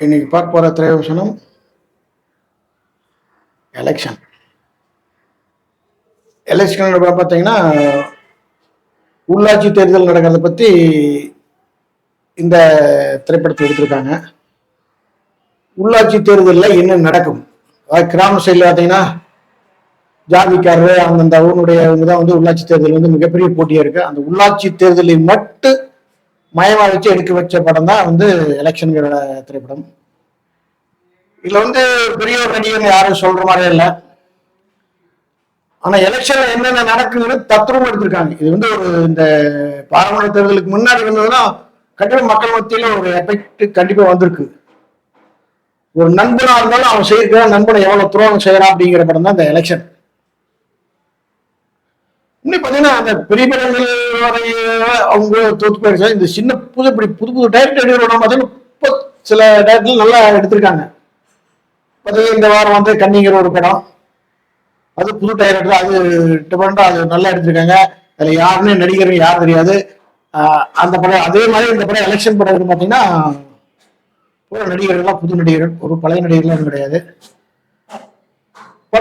இன்னைக்கு பார்க்க போகிற திரைவசனம் எலெக்ஷன் எலெக்ஷன் பார்த்தீங்கன்னா உள்ளாட்சி தேர்தல் நடக்கிறத பற்றி இந்த திரைப்படத்தை எடுத்திருக்காங்க. உள்ளாட்சி தேர்தலில் என்ன நடக்கும்? அதாவது கிராம சைடில் பார்த்தீங்கன்னா ஜாதிக்காரர் அந்தந்த ஊருடைய அவங்க தான் வந்து உள்ளாட்சி தேர்தல் வந்து மிகப்பெரிய போட்டியாக இருக்கு. அந்த உள்ளாட்சி தேர்தலை மட்டும் மயமா வச்சு எடுக்க வச்ச படம் தான் வந்து எலெக்ஷன்களோட திரைப்படம். இதுல வந்து பெரிய ஒரு நடிகர் யாரும் சொல்ற மாதிரியே இல்லை. ஆனா எலெக்ஷன்ல என்னென்ன நடக்குதுன்னு தத்துவம் எடுத்திருக்காங்க. இது வந்து ஒரு இந்த பாராளுமன்ற தேர்தலுக்கு முன்னாடி இருந்ததுன்னா கண்டிப்பா மக்கள் மத்தியில ஒரு எஃபெக்ட் கண்டிப்பா வந்திருக்கு. ஒரு நண்பனா இருந்தாலும் அவன் செய்யிருக்கிற நண்பனை எவ்வளவு துரோகம் செய்யறான் அப்படிங்கிற படம் தான் இந்த எலெக்ஷன் இன்னும் பார்த்தீங்கன்னா அந்த பெரிய படங்கள் வரை அவங்க தோத்து போயிருச்சா இந்த சின்ன புது இப்படி புது புது டைரக்டர் எடுக்கிறோம் பார்த்தீங்கன்னா இப்போ சில டைரக்டர் நல்லா எடுத்திருக்காங்க. பார்த்தீங்கன்னா இந்த வாரம் வந்து கன்னிங்கிற ஒரு படம். அது புது டைரக்டர் அது டிஃபரெண்டா அது நல்லா எடுத்திருக்காங்க. அதில் யாருன்னு நடிகர் யார் தெரியாது. அந்த படம் அதே மாதிரி இந்த படம் எலெக்ஷன் படம் வந்து பார்த்தீங்கன்னா பூரா நடிகர்கள்லாம் புது நடிகர்கள் ஒரு பழைய நடிகர்லாம் கிடையாது.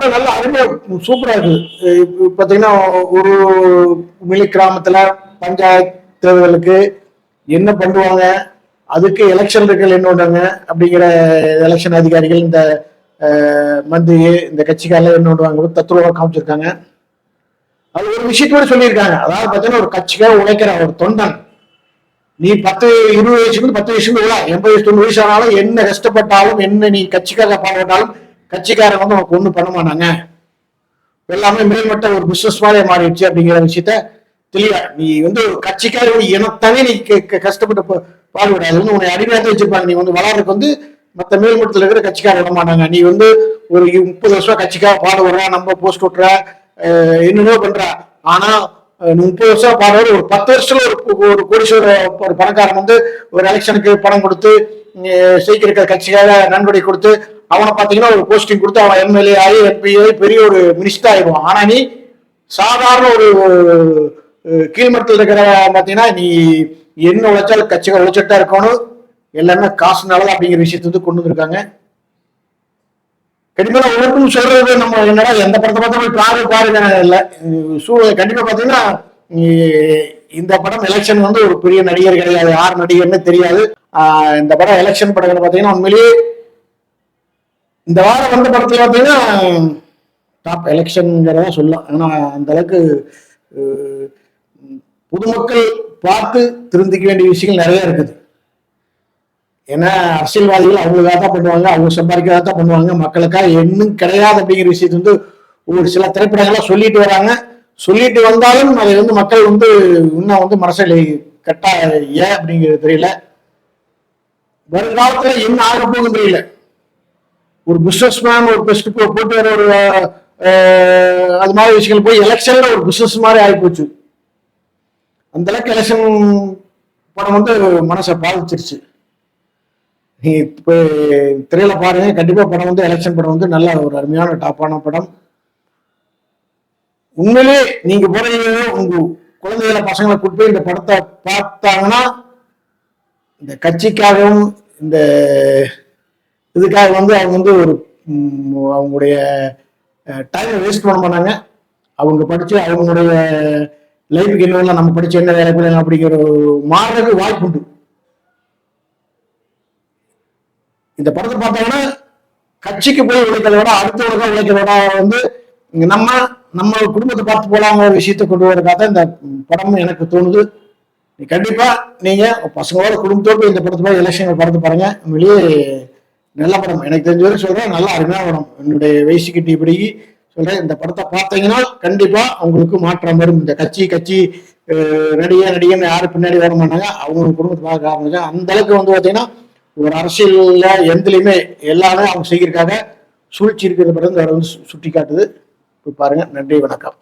படம் நல்லா அருமையா சூப்பரா இருக்குது பாத்தீங்கன்னா ஒரு மிளி கிராமத்துல பஞ்சாயத்து தேர்தலுக்கு என்ன பண்ணுவாங்க? அதுக்கு எலெக்ஷன் இருக்கல் என்ன பண்ணுவாங்க? அப்படிங்கிற எலெக்ஷன் அதிகாரிகள் இந்த மந்திரி இந்த கட்சிக்காரில் என்ன பண்ணுவாங்க? தத்துருவா காமிச்சிருக்காங்க. அது ஒரு விஷயத்தோட சொல்லியிருக்காங்க. அதாவது பார்த்தீங்கன்னா ஒரு கட்சிக்காக உழைக்கிற ஒரு தொண்டன். நீ பத்து இருபது வயசுக்கு பத்து வயசுக்கு விழா எண்பது வயசு தொண்ணூறு வயசு ஆனாலும் என்ன கஷ்டப்பட்டாலும் என்ன நீ கட்சிக்காக பாடுபட்டாலும் கட்சிக்காரங்க வந்து உனக்கு ஒன்றும் பண்ண மாட்டாங்க. எல்லாமே மேல்மட்ட ஒரு பிசினஸ் மாதிரியே மாறிடுச்சு அப்படிங்கிற விஷயத்த தெளிவா நீ வந்து கட்சிக்காக ஒரு நீ க- கஷ்டப்பட்டு பா- பாடுபடாது. வந்து உன்னை அடிமையாக வச்சிருப்பாங்க. நீ வந்து வளர்றதுக்கு வந்து மற்ற மேல்மட்டத்தில் இருக்கிற கட்சிக்கார விட மாட்டாங்க. நீ வந்து ஒரு முப்பது வருஷம் கட்சிக்காக பாடுபடுற நம்ம போஸ்ட் ஓட்டுற என்னென்னோ பண்ற. ஆனா முப்பது வருஷம் பாடுற ஒரு பத்து வருஷத்துல ஒரு ஒரு கோடீஸ்வர ஒரு பணக்காரன் வந்து ஒரு எலெக்ஷனுக்கு பணம் கொடுத்து அஹ், இருக்கிற கட்சிக்காக நன்கொடை கொடுத்து அவனை பாத்தீங்கன்னா ஒரு போஸ்டிங் கொடுத்து அவன் எம்எல்ஏ ஆகி எம்பி ஆகி பெரிய ஒரு மினிஸ்டர் ஆயிடுவான். ஆனா நீ சாதாரண ஒரு கீழ்மட்டத்தில் இருக்கிற பாத்தீங்கன்னா நீ என்ன உழைச்சாலும் கட்சிகள் உழைச்சிட்டா இருக்கணும். எல்லாமே காசுனால அப்படிங்கிற விஷயத்தை வந்து கொண்டு வந்திருக்காங்க. கண்டிப்பா நான் சொல்றது நம்ம என்னடா எந்த படத்தை பார்த்தா போய் பாரு பாருங்க சூழல் அஹ் கண்டிப்பா பாத்தீங்கன்னா இந்த படம் எலெக்ஷன் வந்து ஒரு பெரிய நடிகர் கிடையாது. யார் நடிகர்னு தெரியாது. இந்த படம் எலெக்ஷன் படங்கள் பார்த்தீங்கன்னா உண்மையிலேயே இந்த வாரம் வந்த படத்துல பார்த்தீங்கன்னா டாப் எலெக்ஷன்ங்கிறத சொல்லலாம். ஏன்னா அந்த அளவுக்கு பொதுமக்கள் பார்த்து திருந்திக்க வேண்டிய விஷயங்கள் நிறைய இருக்குது. ஏன்னா அரசியல்வாதிகள் அவங்களுக்காக தான் பண்ணுவாங்க அவங்க சம்பாதிக்கிறதா தான் பண்ணுவாங்க. மக்களுக்காக இன்னும் கிடையாது அப்படிங்கிற விஷயத்தை வந்து ஒரு சில திரைப்படங்கள்லாம் சொல்லிட்டு வராங்க. சொல்லிட்டு வந்தாலும் அதை வந்து மக்கள் வந்து இன்னும் வந்து மனசில் கட்டா ஏன் அப்படிங்கிறது தெரியல. வருங்காலத்தில் என்ன ஆக போகுதுன்னு தெரியல. ஒரு பிசினஸ் மேன் ஒரு பெஸ்ட் போட்டு வர ஒரு அது மாதிரி விஷயங்கள் போய் எலெக்ஷன்ல ஒரு பிசினஸ் மாதிரி ஆகி போச்சு. அந்த அளவுக்கு எலெக்ஷன் படம் வந்து மனசை பாதிச்சிருச்சு. நீ இப்போ திரையில பாருங்க கண்டிப்பா படம் வந்து எலெக்ஷன் படம் வந்து நல்ல ஒரு அருமையான டாப்பான படம். உண்மையிலே நீங்க போறீங்க உங்க குழந்தைகளை பசங்களை கூட்டு போய் இந்த படத்தை பார்த்தாங்கன்னா இந்த கட்சிக்காகவும் இந்த இதுக்காக வந்து அவங்க வந்து ஒரு அவங்களுடைய டைமை வேஸ்ட் பண்ண மாட்டாங்க. அவங்க படிச்சு அவங்களுடைய லைஃபுக்கு என்ன நம்ம படிச்சு என்ன வேலை பண்ணலாம் அப்படிங்கிற ஒரு மாறுறதுக்கு வாய்ப்பு உண்டு. இந்த படத்தை பார்த்தாங்கன்னா கட்சிக்கு போய் உழைக்கிறத விட அடுத்தவங்க உழைக்கிறத வந்து நம்ம நம்ம குடும்பத்தை பார்த்து போலாங்கிற விஷயத்தை கொண்டு வரக்காக தான் இந்த படம் எனக்கு தோணுது. கண்டிப்பா நீங்க பசங்களோட குடும்பத்தோடு இந்த படத்தை போய் எலெக்ஷன் படத்தை பாருங்க. வெளியே நல்ல படம். எனக்கு தெரிஞ்ச வரைக்கும் சொல்றேன் நல்லா அருமையான படம். என்னுடைய வயசுக்கிட்ட இப்படி சொல்றேன். இந்த படத்தை பார்த்தீங்கன்னா கண்டிப்பா அவங்களுக்கு மாற்றம் வரும். இந்த கட்சி கட்சி அஹ், நடிகை நடிகை யாரும் பின்னாடி வர மாட்டாங்க அவங்க குடும்பத்தை பார்க்க ஆரம்பிச்சாங்க. அந்த அளவுக்கு வந்து பாத்தீங்கன்னா ஒரு அரசியல்ல எந்தலையுமே எல்லாமே அவங்க செய்யிருக்காங்க சூழ்ச்சி இருக்கிற படம் வந்து சுட்டி காட்டுது பாருங்க. நன்றி வணக்கம்.